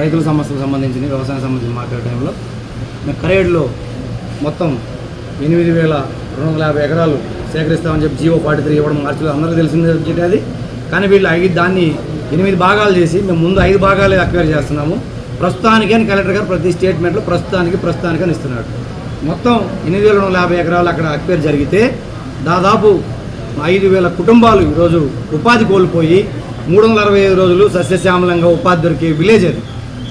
రైతుల సమస్యలకు సంబంధించిన వ్యవసాయం సంబంధించి మాట్లాడే టైంలో మేము కరేడ్లో మొత్తం ఎనిమిది వేల రెండు వందల యాభై ఎకరాలు సేకరిస్తామని చెప్పి జియో ఫార్టీ త్రీ ఇవ్వడం మార్చిలో అందరికీ తెలిసిందే సబ్జెక్ట్ అది. కానీ వీళ్ళు ఐదు దాన్ని ఎనిమిది భాగాలు చేసి మేము ముందు ఐదు భాగాలే అక్వైర్ చేస్తున్నాము. ప్రస్తుతానికి అని కలెక్టర్ గారు ప్రతి స్టేట్మెంట్లో ప్రస్తుతానికి ప్రస్తుతానికి అని ఇస్తున్నాడు. మొత్తం ఎనిమిది వేల రెండు వందల యాభై ఎకరాలు అక్కడ అక్వైర్ జరిగితే దాదాపు ఐదు వేల కుటుంబాలు ఈరోజు ఉపాధి కోల్పోయి మూడు వందల అరవై ఐదు రోజులు సస్యశ్యామలంగా ఉపాధి దొరికే విలేజ్ అది.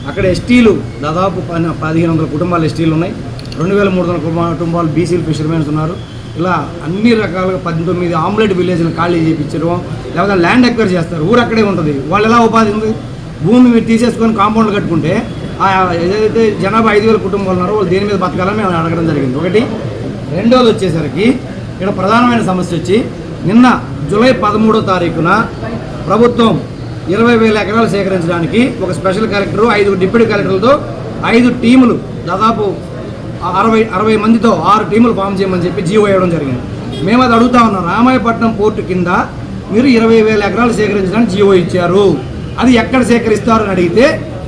అక్కడ ఎస్టీలు దాదాపు పదిహేను వందల కుటుంబాలు ఎస్టీలు ఉన్నాయి. రెండు వేల మూడు వందల కుటుంబాలు బీసీలు ఫిషర్మెన్స్ ఉన్నారు. ఇలా అన్ని రకాలుగా పద్దెనిమిది ఆమ్లెట్ విలేజ్ని ఖాళీ చేయించడం లేకపోతే ల్యాండ్ ఎక్వైర్ చేస్తారు. ఊరు అక్కడే ఉంటుంది. వాళ్ళు ఎలా ఉపాధి ఉంది? భూమి మీరు తీసేసుకొని కాంపౌండ్ కట్టుకుంటే ఆ ఏదైతే జనాభా ఐదు వేల కుటుంబాలు ఉన్నారో వాళ్ళు దేని మీద బతకాలని మేము అడగడం జరిగింది. ఒకటి రెండోది వచ్చేసరికి ఇక్కడ ప్రధానమైన సమస్య వచ్చి నిన్న జూలై పదమూడో తారీఖున ప్రభుత్వం ఇరవై వేల ఎకరాలు సేకరించడానికి ఒక స్పెషల్ కలెక్టర్ ఐదు డిప్యూటీ కలెక్టర్లతో ఐదు టీములు దాదాపు అరవై అరవై మందితో ఆరు టీములు ఫామ్ చేయమని చెప్పి జీవో వేయడం జరిగింది. మేము అది అడుగుతా ఉన్నాం. రామాయపట్నం పోర్టు కింద మీరు ఇరవై వేల ఎకరాలు సేకరించడానికి జీవో ఇచ్చారు. అది ఎక్కడ సేకరిస్తారని అడిగితే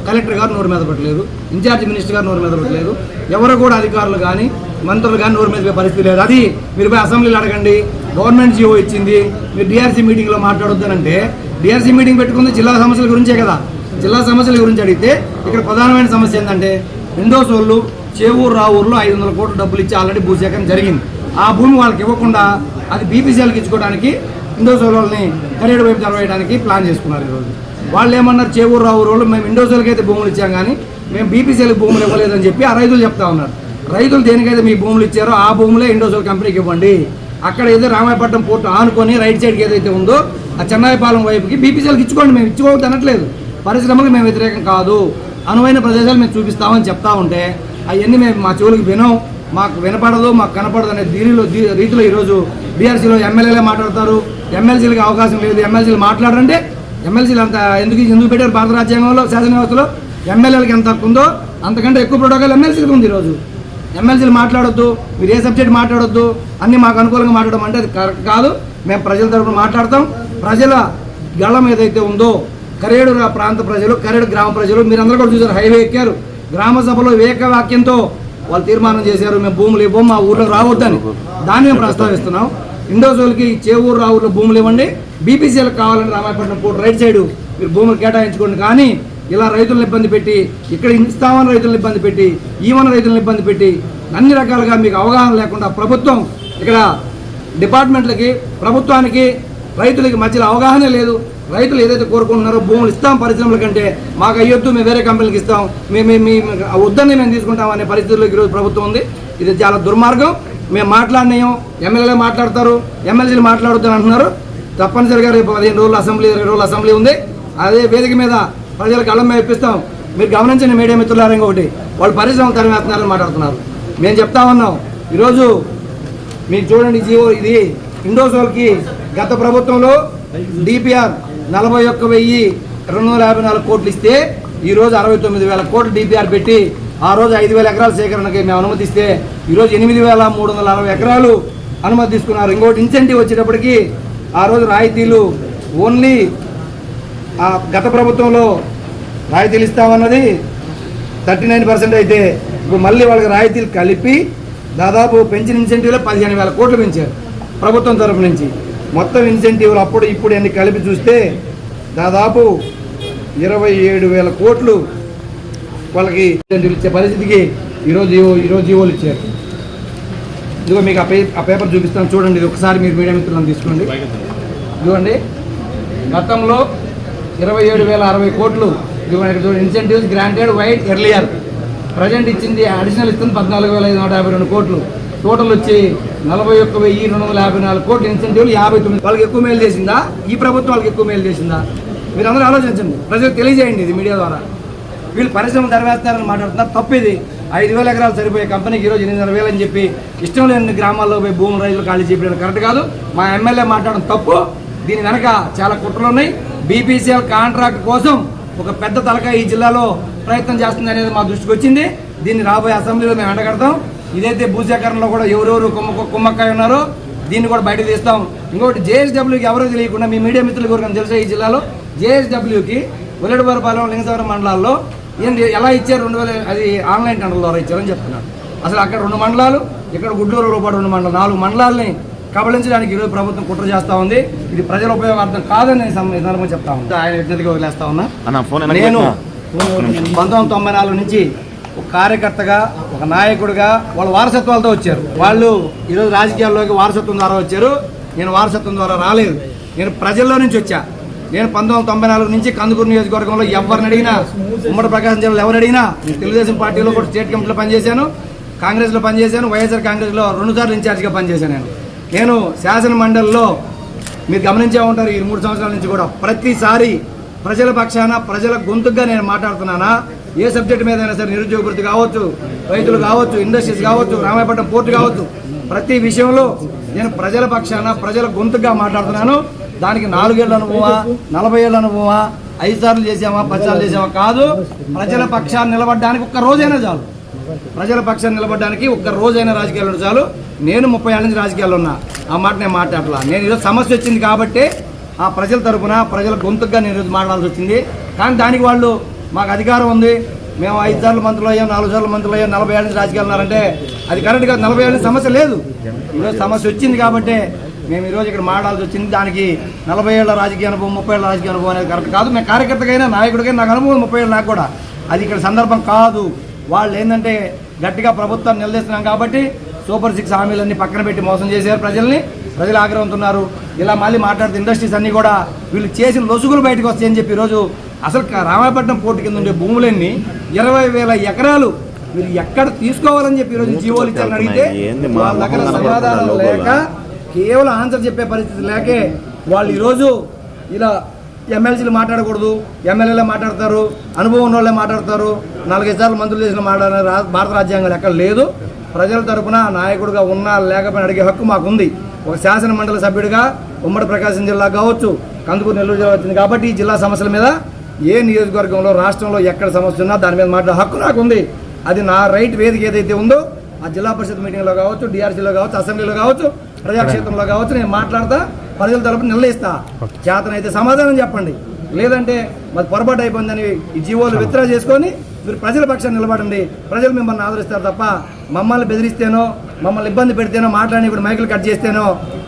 కలెక్టర్ గారు నోరు మీద పెట్టలేదు ఇన్ఛార్జ్ మినిస్టర్ గారు నోరు మీద పెట్టలేదు ఎవరు కూడా అధికారులు కానీ మంత్రులు కానీ నోరు మీద పరిస్థితి లేదు. అది మీరు పోయి అసెంబ్లీలో అడగండి. గవర్నమెంట్ జీవో ఇచ్చింది. మీరు డిఆర్సీ మీటింగ్లో మాట్లాడొద్దనంటే డిఆర్సీ మీటింగ్ పెట్టుకుంది జిల్లా సమస్యల గురించే కదా. జిల్లా సమస్యల గురించి అడిగితే ఇక్కడ ప్రధానమైన సమస్య ఏంటంటే రెండో సోళ్ళు చేవూరు రావూరులో ఐదు వందల కోట్ల డబ్బులు ఇచ్చి ఆల్రెడీ భూసేకరణ జరిగింది. ఆ భూమి వాళ్ళకి ఇవ్వకుండా అది బీపీసీఎల్కి ఇచ్చుకోవడానికి ఇండో సోళ్ళని కరేడు వైపు తెరవేయడానికి ప్లాన్ చేసుకున్నారు ఈరోజు. వాళ్ళు ఏమన్నారు చేవూరు రావు రోజు మేము ఇండోసోల్కి అయితే భూములు ఇచ్చాం కానీ మేము బీపీసీఎల్కి భూములు ఇవ్వలేదని చెప్పి ఆ రైతులు చెప్తా ఉన్నారు. రైతులు దేనికైతే మీ భూములు ఇచ్చారో ఆ భూములే ఇండోసోల్ కంపెనీకి ఇవ్వండి. అక్కడ ఏదో రామాయపట్నం పోర్టు ఆనుకొని రైట్ సైడ్కి ఏదైతే ఉందో ఆ చెన్నాయిపాలెం వైపుకి బీపీసీఎల్కి ఇచ్చుకోండి మేము ఇచ్చుకోవద్దు అనట్లేదు. పరిశ్రమలకు మేము వ్యతిరేకం కాదు. అనువైన ప్రదేశాలు మేము చూపిస్తామని చెప్తా ఉంటే అవన్నీ మేము మా చెవులకు వినం మాకు వినపడదు మాకు కనపడదు అనే దీనిలో రీతిలో ఈరోజు బీఆర్సీలో ఎమ్మెల్యేలే మాట్లాడతారు. ఎమ్మెల్సీలకు అవకాశం లేదు ఎమ్మెల్సీలు మాట్లాడంటే ఎమ్మెల్సీలు అంత ఎందుకు ఎందుకు పెట్టారు? భారత రాజ్యాంగంలో శాసన వ్యవస్థలో ఎమ్మెల్యేలకు ఎంత తక్కువ ఉందో అంతకంటే ఎక్కువ ప్రోటోకాల్ ఎమ్మెల్సీలకు ఉంది ఈరోజు. ఎమ్మెల్సీలు మాట్లాడొద్దు మీరు ఏ సబ్జెక్ట్ మాట్లాడొద్దు అన్ని మాకు అనుకూలంగా మాట్లాడడం అంటే అది కరెక్ట్ కాదు. మేము ప్రజల తరపున మాట్లాడతాం. ప్రజల గళం ఏదైతే ఉందో కరేడు రా- ప్రాంత ప్రజలు కరేడు గ్రామ ప్రజలు మీరందరూ కూడా చూసారు హైవే ఎక్కారు. గ్రామ సభలో ఏకవాక్యంతో వాళ్ళు తీర్మానం చేశారు మేము భూములు ఇవ్వం మా ఊర్లో రావద్దని. దాన్ని మేము ప్రస్తావిస్తున్నాం. ఇండోజోల్కి చేవూరు రావుల్లో భూములు ఇవ్వండి. బీపీసీఎల్ కావాలని రామాయపట్నం పూట రైట్ సైడ్ మీరు భూములు కేటాయించుకోండి కానీ ఇలా రైతులను ఇబ్బంది పెట్టి ఇక్కడ ఇస్తామని రైతులను ఇబ్బంది పెట్టి ఈవన రైతులను ఇబ్బంది పెట్టి అన్ని రకాలుగా మీకు అవగాహన లేకుండా ప్రభుత్వం ఇక్కడ డిపార్ట్మెంట్లకి ప్రభుత్వానికి రైతులకి మధ్యలో అవగాహన లేదు. రైతులు ఏదైతే కోరుకుంటున్నారో భూములు ఇస్తాం పరిశ్రమల కంటే మాకు అయ్యొద్దు మేము వేరే కంపెనీలకు ఇస్తాం మేము మీ వద్దని మేము తీసుకుంటాం అనే పరిస్థితుల్లో ఈరోజు ప్రభుత్వం ఉంది. ఇది చాలా దుర్మార్గం. మేము మాట్లాడినాం ఎమ్మెల్యేలు మాట్లాడతారు ఎమ్మెల్సీలు మాట్లాడొద్దని అంటున్నారు. తప్పనిసరిగా రేపు పదిహేను రోజులు అసెంబ్లీ ఇరవై రోజులు అసెంబ్లీ ఉంది. అదే వేదిక మీద ప్రజలకు అల్లం మేపిస్తాం. మీరు గమనించండి మీడియా మిత్రులారా ఒకటి వాళ్ళు పరిశ్రమలు తరిమేస్తున్నారని మాట్లాడుతున్నారు. మేము చెప్తా ఉన్నాం. ఈరోజు మీరు చూడండి జీవో ఇది ఇండోసోల్కి గత ప్రభుత్వంలో డిపిఆర్ నలభై ఒక్క వెయ్యి రెండు వందల యాభై నాలుగు కోట్లు ఇస్తే ఈరోజు అరవై తొమ్మిది వేల కోట్లు డిపిఆర్ పెట్టి ఆ రోజు ఐదు వేల ఎకరాల సేకరణకి మేము అనుమతిస్తే ఈరోజు ఎనిమిది వేల మూడు వందల అరవై ఎకరాలు అనుమతి తీసుకున్నారు. ఇంకోటి ఇన్సెంటివ్ వచ్చేటప్పటికి ఆ రోజు రాయితీలు ఓన్లీ ఆ గత ప్రభుత్వంలో రాయితీలు ఇస్తామన్నది థర్టీ నైన్ పర్సెంట్ అయితే ఇప్పుడు మళ్ళీ వాళ్ళకి రాయితీలు కలిపి దాదాపు పెంచిన ఇన్సెంటివ్లో పదిహేను వేల కోట్లు పెంచారు ప్రభుత్వం తరపు నుంచి. మొత్తం ఇన్సెంటివ్లు అప్పుడు ఇప్పుడు అన్ని కలిపి చూస్తే దాదాపు ఇరవై ఏడు వేల కోట్లు వాళ్ళకి ఇన్సెంటివ్లు ఇచ్చే పరిస్థితికి ఈరోజు ఈరోజు జీవోలు ఇచ్చారు. ఇదిగో మీకు ఆ పే ఆ పేపర్ చూపిస్తాను. చూడండి ఇది ఒకసారి మీరు మీడియా మిత్రులను తీసుకోండి. చూడండి గతంలో ఇరవై ఏడు వేల అరవై కోట్లు incentives granted white earlier present ఇచ్చింది అడిషనల్ ఇస్తుంది పద్నాలుగు వేల ఐదు వందల యాభై రెండు కోట్లు. టోటల్ వచ్చి నలభై ఒక్క వెయ్యి రెండు వందల యాభై నాలుగు కోట్లు. ఇన్సెంటివ్లు యాభై తొమ్మిది. వాళ్ళకి ఎక్కువ మేలు చేసిందా? ఈ ప్రభుత్వం వాళ్ళకి ఎక్కువ మేలు చేసిందా? మీరు అందరూ ఆలోచించండి. ప్రజలకు తెలియజేయండి ఇది మీడియా ద్వారా. వీళ్ళు పరిశ్రమ తెరవేస్తారని మాట్లాడుతున్నారు. తప్పు ఇది. ఐదు వేల ఎకరాలు సరిపోయే కంపెనీకి ఈరోజు ఎనిమిది వేలు అని చెప్పి ఇష్టం లేని గ్రామాల్లో పోయి భూములు రైతులు ఖాళీ చేయడం కరెక్ట్ కాదు. మా ఎమ్మెల్యే మాట్లాడడం తప్పు. దీని వెనక చాలా కుట్రలు ఉన్నాయి. బీపీసీఎల్ కాంట్రాక్ట్ కోసం ఒక పెద్ద తలకాయ ఈ జిల్లాలో ప్రయత్నం చేస్తుంది అనేది మా దృష్టికి వచ్చింది. దీన్ని రాబోయే అసెంబ్లీలో మేము ఎండగడతాం. ఇదైతే భూసేకరణలో కూడా ఎవరెవరు కుమ్మ కుమ్మక్కాయ ఉన్నారో దీన్ని కూడా బయట తీస్తాం. ఇంకోటి జేఎస్డబ్ల్యూకి ఎవరో తెలియకుండా మీ మీడియా మిత్రులు కూడా తెలుసా ఈ జిల్లాలో? జేఎస్డబ్ల్యూకి ఉల్లడివరపాలెం లింగసవరం మండలాల్లో ఎలా ఇచ్చారు రెండు వేల అది ఆన్లైన్ టెండర్ ద్వారా ఇచ్చారని చెప్తున్నాను అసలు అక్కడ రెండు మండలాలు ఇక్కడ గుడ్లూరు రూపాయలు రెండు మండలాలు నాలుగు మండలాలని కబలించడానికి ఈరోజు ప్రభుత్వం కుట్ర చేస్తా ఉంది. ఇది ప్రజల ఉపయోగార్థం కాదని నేను సందర్భంగా చెప్తా ఉన్నా. ఆయన విజ్ఞతగా వదిలేస్తా ఉన్నా? అన్న ఫోన్ వెనక్కి నేను? పంతొమ్మిది వందల తొంభై నాలుగు నుంచి ఒక కార్యకర్తగా ఒక నాయకుడిగా వాళ్ళ వారసత్వాలతో వచ్చారు. వాళ్ళు ఈరోజు రాజకీయాల్లోకి వారసత్వం ద్వారా వచ్చారు. నేను వారసత్వం ద్వారా రాలేదు. నేను ప్రజల్లో నుంచి వచ్చా. నేను పంతొమ్మిది వందల తొంభై నాలుగు నుంచి కందుకూరు నియోజకవర్గంలో ఎవరిని అడిగినా ఉమ్మడి ప్రకాశం జిల్లాలో ఎవరు అడిగినా నేను తెలుగుదేశం పార్టీలో కూడా స్టేట్ కమిటీలో పనిచేశాను. కాంగ్రెస్లో పనిచేశాను. వైఎస్ఆర్ కాంగ్రెస్లో రెండు సార్లు ఇన్ఛార్జిగా పనిచేశాను నేను. నేను శాసన మండలిలో మీరు గమనించే ఉంటారు ఈ మూడు సంవత్సరాల నుంచి కూడా. ప్రతిసారి ప్రజల పక్షాన ప్రజల గొంతుగా నేను మాట్లాడుతున్నానా? ఏ సబ్జెక్ట్ మీద అయినా సరే నిరుద్యోగ వృత్తి కావచ్చు రైతులు కావచ్చు ఇండస్ట్రీస్ కావచ్చు రామాయపట్నం పోర్టు కావచ్చు ప్రతి విషయంలో నేను ప్రజల పక్షాన ప్రజల గొంతుగా మాట్లాడుతున్నాను. దానికి నాలుగేళ్ళ అనుభవమా నలభై ఏళ్ళ అనుభవమా ఐదు సార్లు చేసామా పది సార్లు చేసామా కాదు. ప్రజల పక్షాన్ని నిలబడడానికి ఒక్క రోజైనా చాలు. ప్రజల పక్షాన్ని నిలబడడానికి ఒక్క రోజైనా రాజకీయాలు చాలు. నేను ముప్పై ఏళ్ళ నుంచి రాజకీయాల్లో ఉన్నా. ఆ మాట నేను మాట్లాడలా. నేను ఈరోజు సమస్య వచ్చింది కాబట్టి ఆ ప్రజల తరపున ప్రజల గొంతుగా నేను ఈరోజు మాట్లాడాల్సి వచ్చింది. కానీ దానికి వాళ్ళు మాకు అధికారం ఉంది. మేము ఐదు సార్లు మంత్రులు అయ్యాం నాలుగు సార్లు మంత్రులు అయ్యాం నలభై ఏళ్ళ నుంచి రాజకీయాలు ఉన్నారంటే అది కరెక్ట్ కాదు. నలభై ఏళ్ళ సమస్య లేదు. ఈరోజు సమస్య వచ్చింది కాబట్టి మేము ఈరోజు ఇక్కడ మాట్లాడాల్సి వచ్చింది. దానికి నలభై ఏళ్ళ రాజకీయ అనుభవం ముప్పై ఏళ్ళ రాజకీయ అనుభవం అనేది కరెక్ట్ కాదు. మేము కార్యకర్తకైనా నాయకుడికైనా నాకు అనుభవం ముప్పై ఏళ్ళు నాకు కూడా. అది ఇక్కడ సందర్భం కాదు. వాళ్ళు ఏంటంటే గట్టిగా ప్రభుత్వాన్ని నిలదీస్తున్నాం కాబట్టి సూపర్ సిక్స్ హామీలన్నీ పక్కన పెట్టి మోసం చేశారు ప్రజల్ని. ప్రజలు ఆగ్రహంతున్నారు ఇలా మళ్ళీ మాట్లాడుతూ ఇండస్ట్రీస్ అన్నీ కూడా వీళ్ళు చేసిన లొసుగులు బయటకు వస్తాయని చెప్పి ఈరోజు అసలు రామాయపట్నం పోర్టు కింద ఉండే భూములన్నీ ఇరవై వేల ఎకరాలు వీళ్ళు ఎక్కడ తీసుకోవాలని చెప్పి ఈరోజు జీవోలు ఇచ్చారని అడిగితే వాళ్ళ దగ్గర సమాధానం లేక కేవలం ఆన్సర్ చెప్పే పరిస్థితి లేకే వాళ్ళు ఈరోజు ఇలా ఎమ్మెల్సీలు మాట్లాడకూడదు ఎమ్మెల్యేలే మాట్లాడతారు అనుభవం ఉన్న వాళ్ళే మాట్లాడతారు నాలుగైదు సార్లు మంత్రులు చేసిన మాట్లాడే భారత రాజ్యాంగం ఎక్కడ లేదు. ప్రజల తరపున నాయకుడిగా ఉన్నా లేకపోయినా అడిగే హక్కు మాకుంది. ఒక శాసన మండలి సభ్యుడిగా ఉమ్మడి ప్రకాశం జిల్లా కావచ్చు కందుకూరు నెల్లూరు జిల్లా వచ్చింది కాబట్టి ఈ జిల్లా సమస్యల మీద ఏ నియోజకవర్గంలో రాష్ట్రంలో ఎక్కడ సమస్య ఉన్నా దాని మీద మాట్లాడే హక్కు నాకు ఉంది అది నా రైట్ వేదిక ఏదైతే ఉందో ఆ జిల్లా పరిషత్ మీటింగ్లో కావచ్చు డిఆర్సీలో కావచ్చు అసెంబ్లీలో కావచ్చు ప్రజాక్షేత్రంలో కావచ్చు నేను మాట్లాడతా ప్రజల తరపున నిర్ణయిస్తా. చేతనైతే సమాధానం చెప్పండి. లేదంటే మాది పొరపాటు అయిపోయిందని ఈ జీవోలు విత్డ్రా చేసుకొని మీరు ప్రజల పక్షాన్ని నిలబడండి. ప్రజలు మిమ్మల్ని ఆదరిస్తారు తప్ప మమ్మల్ని బెదిరిస్తేనో మమ్మల్ని ఇబ్బంది పెడితేనో మాట్లాడి ఇప్పుడు మైకులు కట్ చేస్తేనో